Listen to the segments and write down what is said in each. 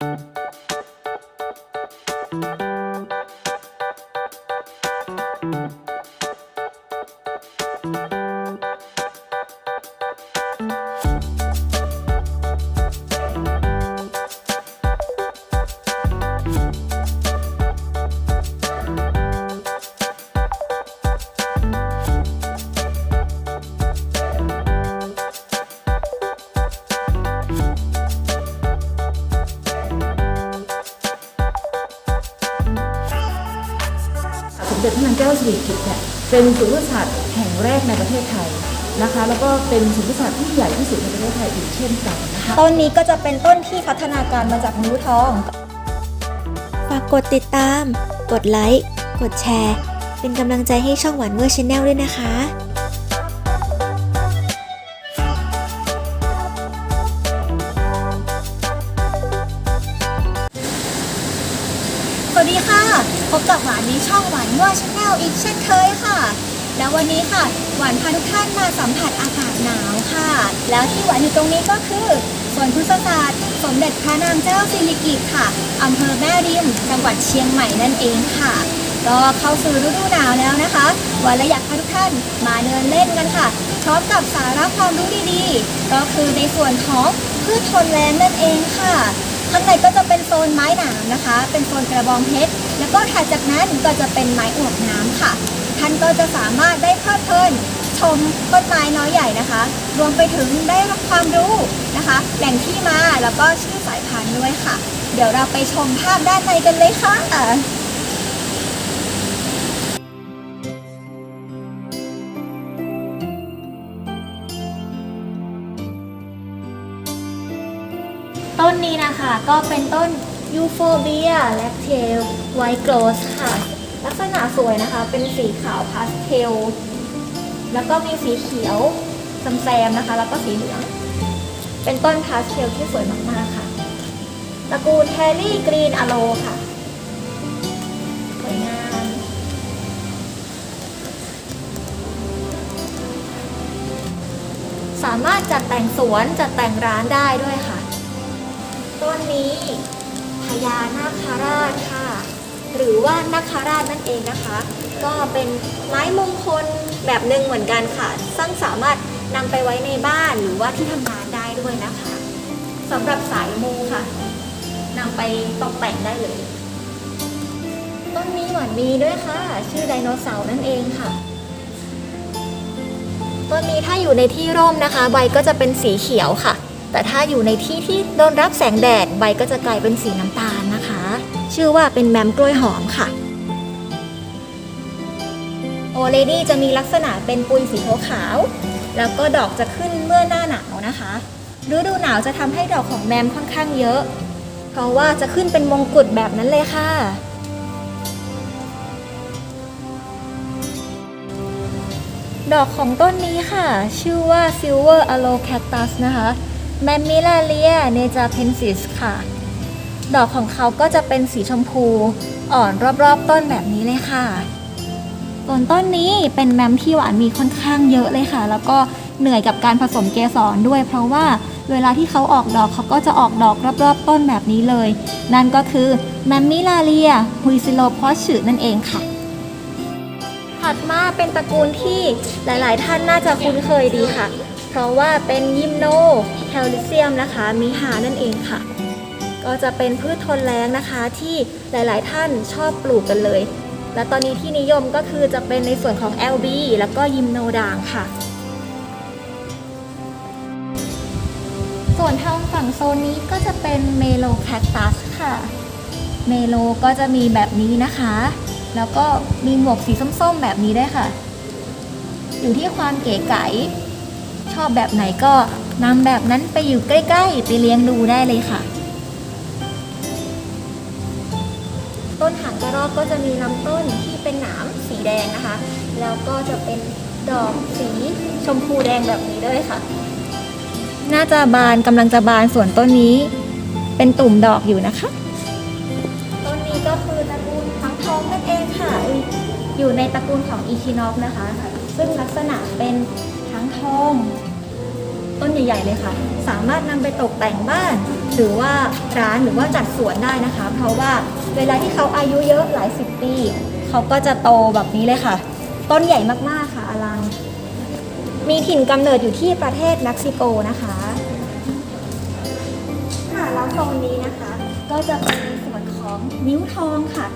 ส ด็จพระนางเจ้าสิริกิติ์เนี่ยเป็นศูนย์วิศาสตร์แห่งแรกในประเทศไทยนะคะ แล้วก็เป็นศูนย์วิศาสตร์ที่ใหญ่ที่สุดในประเทศไทยอีกเช่นกันนะคะต้นนี้ก็จะเป็นต้นที่พัฒนาการมาจากนิ้วทอง ฝากกดติดตาม กดไลค์ กดแชร์ เป็นกำลังใจให้ช่องหวานเวอร์ชแนลด้วยนะคะ บกับหวานในช่องหวานว่าชาแนลอีกเช่นเคยค่ะ แล้ววันนี้ค่ะ หวานพาทุกท่านมาสัมผัสอากาศหนาวค่ะ แล้วที่หวานอยู่ตรงนี้ก็คือสวนพฤกษศาสตร์สมเด็จพระนางเจ้าสิริกิติ์ค่ะอำเภอแม่ริม จังหวัดเชียงใหม่นั่นเองค่ะ ก็เข้าสู่ฤดูหนาวแล้วนะคะหวานลยอยากพาทุกท่านมาเดินเล่นกันค่ะ พร้อมกับสาระความรู้ดีๆ ก็คือในส่วนของพืชทนแรงนั่นเองค่ะข้างในก็จะเป็นโซนไม้หนามนะคะ เป็นโซนกระบองเพชร ก็ถัดจากนั้นก็จะเป็นไม้อวบน้ำค่ะ ท่านก็จะสามารถได้เพลิดเพลินชมต้นไม้น้อยใหญ่นะคะ รวมไปถึงได้รับความรู้นะคะ แหล่งที่มาแล้วก็ชื่อสายพันธุ์ด้วยค่ะ เดี๋ยวเราไปชมภาพด้านในกันเลยค่ะต้นนี้นะคะก็เป็นต้น ยูโฟเบียแลคเทลไวท์โกลสค่ะ ลักษณะสวยนะคะ เป็นสีขาวพาสเทล แล้วก็มีสีเขียวแซมๆนะคะ แล้วก็สีเหลือง เป็นต้นพาสเทลที่สวยมากๆค่ะตระกูลแฮร์รี่กรีนอะโลค่ะสวยงามสามารถจัดแต่งสวนจัดแต่งร้านได้ด้วยค่ะ ต้นนี้ ญานาคาราชค่ะ หรือว่านาคาราชนั่นเองนะคะ ก็เป็นไม้มงคลแบบหนึ่งเหมือนกันค่ะ ซึ่งสามารถนำไปไว้ในบ้านหรือว่าที่ทำงานได้ด้วยนะคะสำหรับสายมูค่ะนำไปตกแต่งได้เลย ต้นนี้หวานมีด้วยค่ะ ชื่อไดโนเสาร์นั่นเองค่ะต้นนี้ถ้าอยู่ในที่ร่มนะคะ ใบก็จะเป็นสีเขียวค่ะ แต่ถ้าอยู่ในที่ที่โดนรับแสงแดดใบก็จะกลายเป็นสีน้ำตาลนะคะ ชื่อว่าเป็นแมมกล้วยหอมค่ะ โอเลดี้จะมีลักษณะเป็นปุยสีขาวแล้วก็ดอกจะขึ้นเมื่อหน้าหนาวนะคะฤดูหนาวจะทำให้ดอกของแมมค่อนข้างเยอะ เพราะว่าจะขึ้นเป็นมงกุฎแบบนั้นเลยค่ะดอกของต้นนี้ค่ะ ชื่อว่า Silver Aloe Cactus นะคะ m a m m i l a r i a n e j a p e n s i s ค่ะ ดอกของเขาก็จะเป็นสีชมพูอ่อนรอบๆต้นแบบนี้เลยค่ะส่วนต้นนี้เป็นแมมที่หวานมีค่อนข้างเยอะเลยค่ะ แล้วก็เหนื่อยกับการผสมเกสรด้วย เพราะว่าเวลาที่เขาออกดอกเขาก็จะออกดอกรอบๆ ต้นแบบนี้เลย นั่นก็คือ m a m m i l a r i a h u i s i l o p o s h นั่นเองค่ะ ถัดมาเป็นตระกูลที่หลายๆ ท่านน่าจะคุ้นเคยดีค่ะ เพราะว่าเป็นยิมโนแคลเซียมนะคะมิหานั่นเองค่ะ ก็จะเป็นพืชทนแล้งนะคะที่หลายๆ ท่านชอบปลูกกันเลย และตอนนี้ที่นิยมก็คือจะเป็นในส่วนของ LB แล้วก็ยิมโนด่างค่ะ ส่วนทางฝั่งโซนนี้ก็จะเป็นเมโลแคคตัสค่ะ เมโลก็จะมีแบบนี้นะคะ แล้วก็มีหมวกสีส้มๆแบบนี้ได้ค่ะ อยู่ที่ความเก๋ไก๋ ชอบแบบไหนก็นำแบบนั้นไปอยู่ใกล้ ๆ ไปเลี้ยงดูได้เลยค่ะ ต้นหางกระรอกก็จะมีลำต้นที่เป็นหนามสีแดงนะคะ แล้วก็จะเป็นดอกสีชมพูแดงแบบนี้ด้วยค่ะ น่าจะบานกำลังจะบานส่วนต้นนี้ เป็นตุ่มดอกอยู่นะคะ ต้นนี้ก็คือตระกูลทั้งทองนั่นเองค่ะ อยู่ในตระกูลของอีคินอกนะคะ ซึ่งลักษณะเป็นทั้งทอง ต้นใหญ่ๆเลยค่ะ สามารถนำไปตกแต่งบ้าน หรือว่าร้านหรือว่าจัดสวนได้นะคะ เพราะว่าเวลาที่เขาอายุเยอะหลายสิบปีเขาก็จะโตแบบนี้เลยค่ะ ต้นใหญ่มากๆค่ะอลัง มีถิ่นกำเนิดอยู่ที่ประเทศเม็กซิโกนะคะค่ะแล้วโซนนี้นะคะ ก็จะเป็นในส่วนของนิ้วทองค่ะ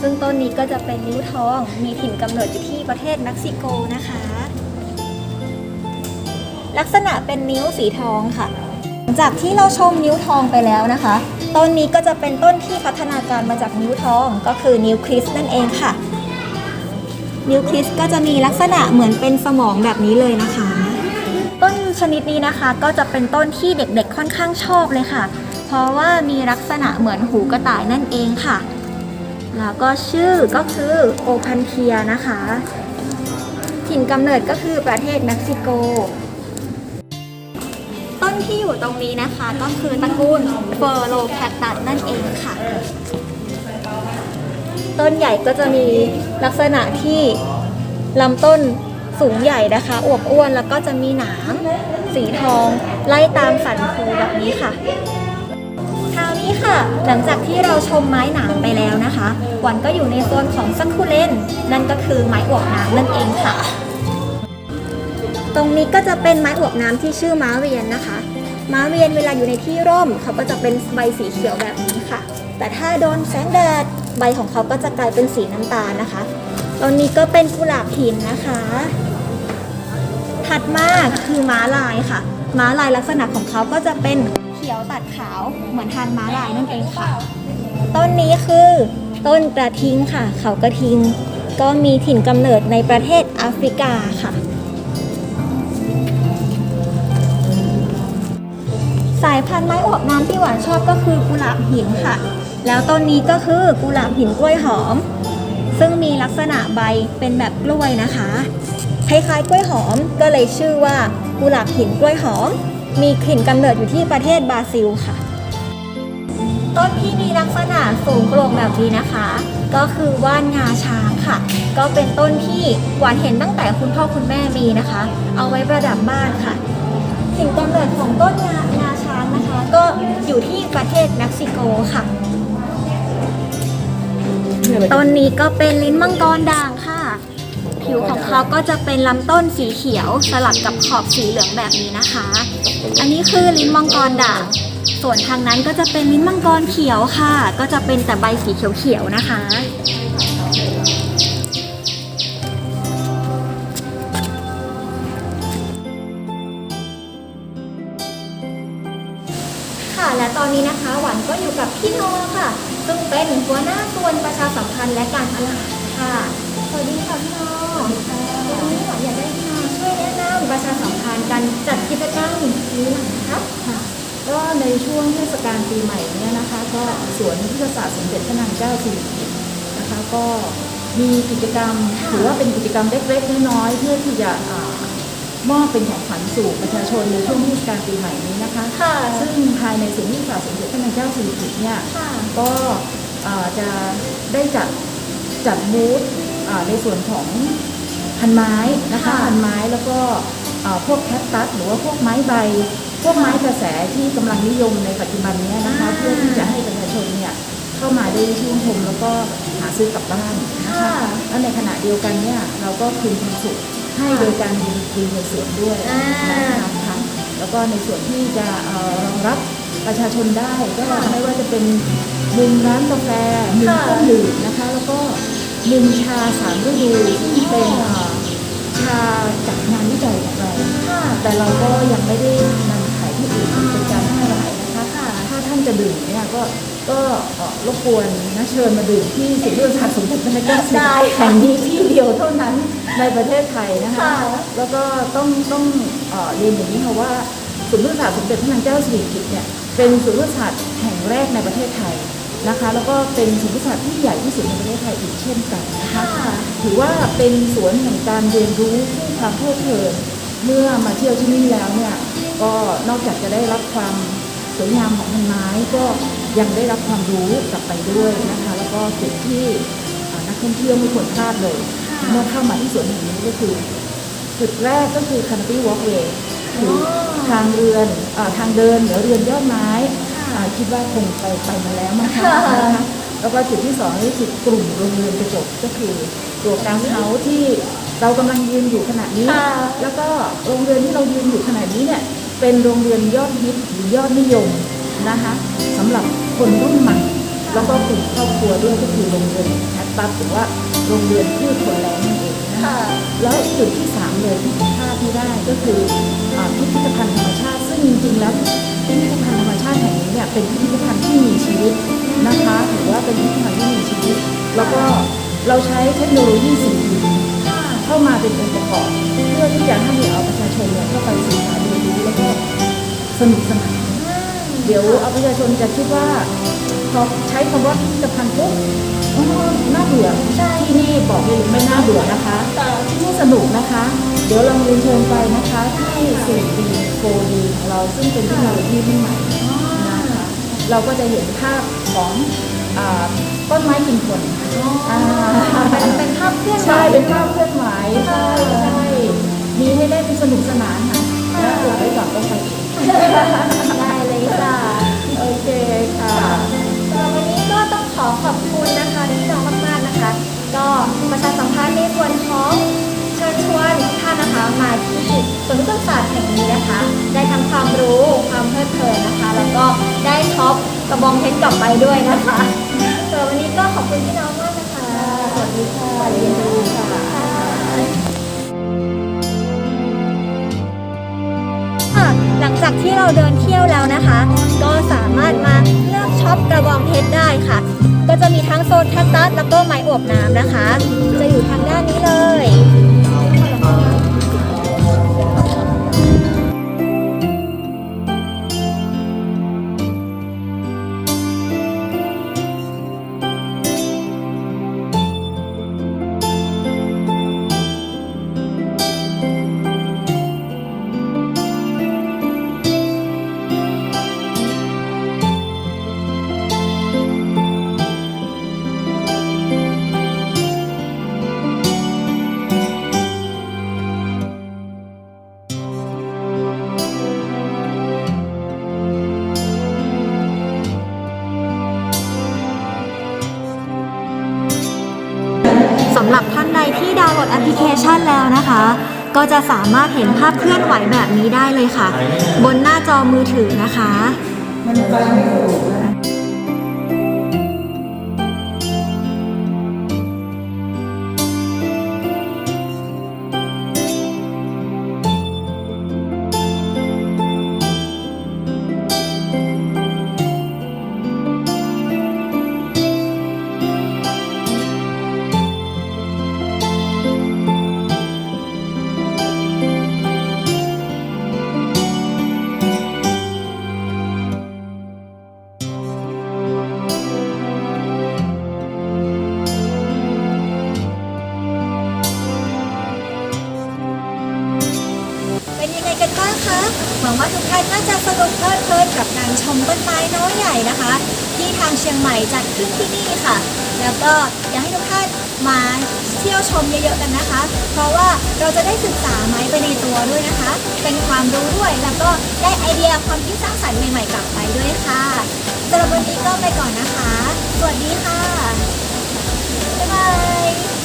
ซึ่งต้นนี้ก็จะเป็นนิ้วทอง มีถิ่นกำเนิดอยู่ที่ประเทศเม็กซิโกนะคะ ลักษณะเป็นนิ้วสีทองค่ะ หลังจากที่เราชมนิ้วทองไปแล้วนะคะ ต้นนี้ก็จะเป็นต้นที่พัฒนาการมาจากนิ้วทองก็คือนิ้วคริสนั่นเองค่ะ นิ้วคริสก็จะมีลักษณะเหมือนเป็นสมองแบบนี้เลยนะคะ ต้นชนิดนี้นะคะก็จะเป็นต้นที่เด็กๆค่อนข้างชอบเลยค่ะ เพราะว่ามีลักษณะเหมือนหูกระต่ายนั่นเองค่ะ แล้วก็ชื่อก็คือโอพันเทียนะคะ ถิ่นกำเนิดก็คือประเทศเม็กซิโก ที่อยู่ตรงนี้นะคะ ก็คือตระกูลเฟอร์โลแคคตัสนั่นเองค่ะ ต้นใหญ่ก็จะมีลักษณะที่ลำต้นสูงใหญ่นะคะอวบอ้วนแล้วก็จะมีหนามสีทองไล่ตามสันคูแบบนี้ค่ะคราวนี้ค่ะ หลังจากที่เราชมไม้หนามไปแล้วนะคะหวันก็อยู่ในโซนของซักคูเลนนั่นก็คือไม้อวบน้ำนั่นเองค่ะ ตรงนี้ก็จะเป็นไม้อวบน้ำที่ชื่อม้าเวียนนะคะ ม้าเวียนเวลาอยู่ในที่ร่มเขาก็จะเป็นใบสีเขียวแบบนี้ค่ะ แต่ถ้าโดนแสงแดดใบของเขาก็จะกลายเป็นสีน้ำตาลนะคะตรงนี้ก็เป็นกุหลาบหินนะคะ ถัดมาคือม้าลายค่ะ ม้าลายลักษณะของเขาก็จะเป็นเขียวตัดขาวเหมือนทานม้าลายนั่นเองค่ะ ต้นนี้คือต้นกระทิงค่ะ เขากระทิงก็มีถิ่นกำเนิดในประเทศแอฟริกาค่ะ สายพันธุ์ไม้อบน้ำที่หวานชอบก็คือกุหลาบหินค่ะ แล้วต้นนี้ก็คือกุหลาบหินกล้วยหอม ซึ่งมีลักษณะใบเป็นแบบกล้วยนะคะคล้ายๆกล้วยหอมก็เลยชื่อว่ากุหลาบหินกล้วยหอม มีถิ่นกำเนิดอยู่ที่ประเทศบราซิลค่ะ ต้นที่มีลักษณะสูงโปร่งแบบนี้นะคะ ก็คือว่านงาช้างค่ะ ก็เป็นต้นที่หวานเห็นตั้งแต่คุณพ่อคุณแม่มีนะคะ เอาไว้ประดับบ้านค่ะถิ่นกำเนิดของต้นงา ก็อยู่ที่ประเทศเม็กซิโกค่ะ ต้นนี้ก็เป็นลิ้นมังกรด่างค่ะ ผิวของเขาก็จะเป็นลำต้นสีเขียวสลับกับขอบสีเหลืองแบบนี้นะคะ อันนี้คือลิ้นมังกรด่าง ส่วนทางนั้นก็จะเป็นลิ้นมังกรเขียวค่ะ ก็จะเป็นแต่ใบสีเขียวๆนะคะค่ะ พี่โนค่ะ ซึ่งเป็นหัวหน้าส่วนประชาสัมพันธ์และการตลาดค่ะ สวัสดีค่ะพี่โนวันนี้อยากได้พี่โนช่วยแนะนำประชาสัมพันธ์การจัดกิจกรรมนี้หน่อยนะคะค่ะก็ในช่วงเทศกาลปีใหม่เนี่ยนะคะ ก็สวนพุทธศาสตร์สมเด็จพระนางเจ้าสิริกิติ์นะคะก็มีกิจกรรมถือว่าเป็นกิจกรรมเล็กๆน้อยๆเพื่อที่จะมอบเป็นของขวัญสู่ประชาชนในช่วงเทศกาลปีใหม่นี้ นะคะ ค่ะ ซึ่งภายในสวนพุทธศาสตร์สมเด็จพระนางเจ้าสิริกิติ์เนี่ย ค่ะ ก็อ่าจะได้จัดจัดบูธอ่าในส่วนของพันไม้นะคะค่ะพันไม้แล้วก็อ่าพวกแคคตัสหรือว่าพวกไม้ใบ พวกไม้กระแสที่กำลังนิยมในปัจจุบันเนี้นะคะเพื่อที่จะให้ประชาชนเนี่ยเข้ามาได้ชื่นชมแล้วก็หาซื้อกลับบ้านนะคะค่ะแล้วในขณะเดียวกันเนี่ยเราก็คืนความสุขให้โดยการดีดีในสวนด้วยอ่า นะคะค่ะ แล้วก็ในส่วนที่จะเอ่อรองรับประชาชนได้ ก็ค่ะไม่ว่าจะเป็นมุมร้านกาแฟมุมค่ะเครื่องดื่มนะคะ แล้วก็มุมชาสามฤดูซึ่งเป็นเอ่อชาจากงานวิจัยของเราค่ะแต่เราก็ยังไม่ได้นำ จะดื่มเนี่ยก็ก็เอ่อรบกวนนะเชิญมาดื่มที่สิริราชสมเด็จพระนางเจ้าสิริได้แห่งนี้ที่เดียวเท่านั้นในประเทศไทยนะคะค่ะแล้วก็ต้องต้องเอ่อเรียนอย่างนี้ค่ะว่าศูนย์วิทยาศาสตร์สมเด็จพระนางเจ้าสิริกิติ์เนี่ยเป็นศูนย์วิทยาศาสตร์แห่งแรกในประเทศไทยนะคะ แล้วก็เป็นศูนย์วิทยาศาสตร์ที่ใหญ่ที่สุดในประเทศไทยอีกเช่นกันนะคะค่ะถือว่าเป็นสวนแห่งการเรียนรู้ที่ความเพลิดเพลินเมื่อมาเที่ยวที่นี่แล้วเนี่ยก็นอกจากจะได้รับความ สวยงามของพันไม้ก็ยังได้รับความรู้กลับไปด้วยนะคะ แล้วก็จุดที่อ่านักท่องเที่ยวไม่ควรพลาดเลยค่ะเมื่อเข้ามาที่สวนแห่งนี้ก็คือ จุดแรกก็คือ Canopy Walkway คือทางเรือนเออทางเดินเหนือเรือนยอดไม้อ่าคิดว่าคงไปไปมาแล้วมั้งคะค่ะนะคะแล้วก็จุดที่สองนี่คือกลุ่มโรงเรือนกระจกก็คือตัวกลางเฮาส์ที่เรากำลังยืนอยู่ขณะนี้ค่ะแล้วก็โรงเรือนที่เรายืนอยู่ขณะนี้เนี่ย เป็นโรงเรือนยอดฮิตหรือยอดนิยมนะคะสำหรับคนรุ่นใหม่แล้วก็กลุ่มครอบครัวด้วยก็คือโรงเรือนแคทตัสหรือว่าโรงเรือนพืชผลแล้งนั่นเองนะคะค่ะแล้วจุดที่สามเลยที่พลาดไม่ได้ก็คืออาพิพิธภัณฑ์ธรรมชาติ ซึ่งจริงๆแล้วพิพิธภัณฑ์ธรรมชาติแห่งนี้เนี่ยเป็นพิพิธภัณฑ์ที่มีชีวิตนะคะหรือว่าเป็นพิพิธภัณฑ์ที่มีชีวิต แล้วก็เราใช้เทคโนโลยีสิ่งเข้ามาเป็นองค์ประกอบเพื่อที่จะให้เอาประชาชนเนี่ยเข้าไปศึกษาเรียนรู้ แล้วก็สนุกสนานเดี๋ยวเอาประชาชนจะคิดว่าพอใช้คำว่าพิพิธภัณฑ์ปุ๊บอ๋อน่าเบื่อใช่ ที่นี่บอกเลยไม่น่าเบื่อนะคะค่ะที่นี่สนุกนะคะ เดี๋ยวเราเรียนเชิญไปนะคะที่ 4D 4D ของเราซึ่งเป็นเทคโนโลยีรุ่นใหม่นะคะเราก็จะเห็นภาพของอาต้นไม้กินผลอ่าเป็นเป็นภาพเคลื่อนไหวใช่เป็นภาพเคลื่อนไหวใช่ใช่มีให้เล่นสนุกสนานค่ะแล้วอุบไว้ก่อนต้องไปได้เลยค่ะ โอเคค่ะสำหรับวันนี้ก็ต้องขอขอบคุณนะคะที่น้องมากๆนะคะ ก็ประชาสัมพันธ์ในส่วนของเชิญชวนทุกท่านนะคะมาที่สวนพฤกษศาสตร์แห่งนี้นะคะ ได้ทั้งความรู้ความเพลิดเพลินนะคะ แล้วก็ได้ช็อปกระบองเพชรกลับไปด้วยนะคะสำหรับวันนี้ก็ขอบคุณพี่น้องมากนะคะสวัสดีค่ะ งจากที่เราเดินเที่ยวแล้วนะคะ ก็สามารถมาเลือกช็อปกระบองเพชรได้ค่ะ ก็จะมีทั้งโซนแคคตัสแล้วก็ไม้อบน้ำนะคะ จะอยู่ทางด้านนี้เลย แล้วนะคะ ก็จะสามารถเห็นภาพเคลื่อนไหวแบบนี้ได้เลยค่ะ บนหน้าจอมือถือนะคะ ต้นไม้น้อยใหญ่นะคะ ที่ทางเชียงใหม่จัดขึ้นที่นี่ค่ะ แล้วก็อยากให้ทุกท่านมาเที่ยวชมเยอะๆกันนะคะ เพราะว่าเราจะได้ศึกษาไม้ไปในตัวด้วยนะคะ เป็นความรู้ด้วยแล้วก็ได้ไอเดียความคิดสร้างสรรค์ใหม่ๆกลับไปด้วยค่ะสำหรับวันนี้ก็ไปก่อนนะคะ สวัสดีค่ะบ๊ายบาย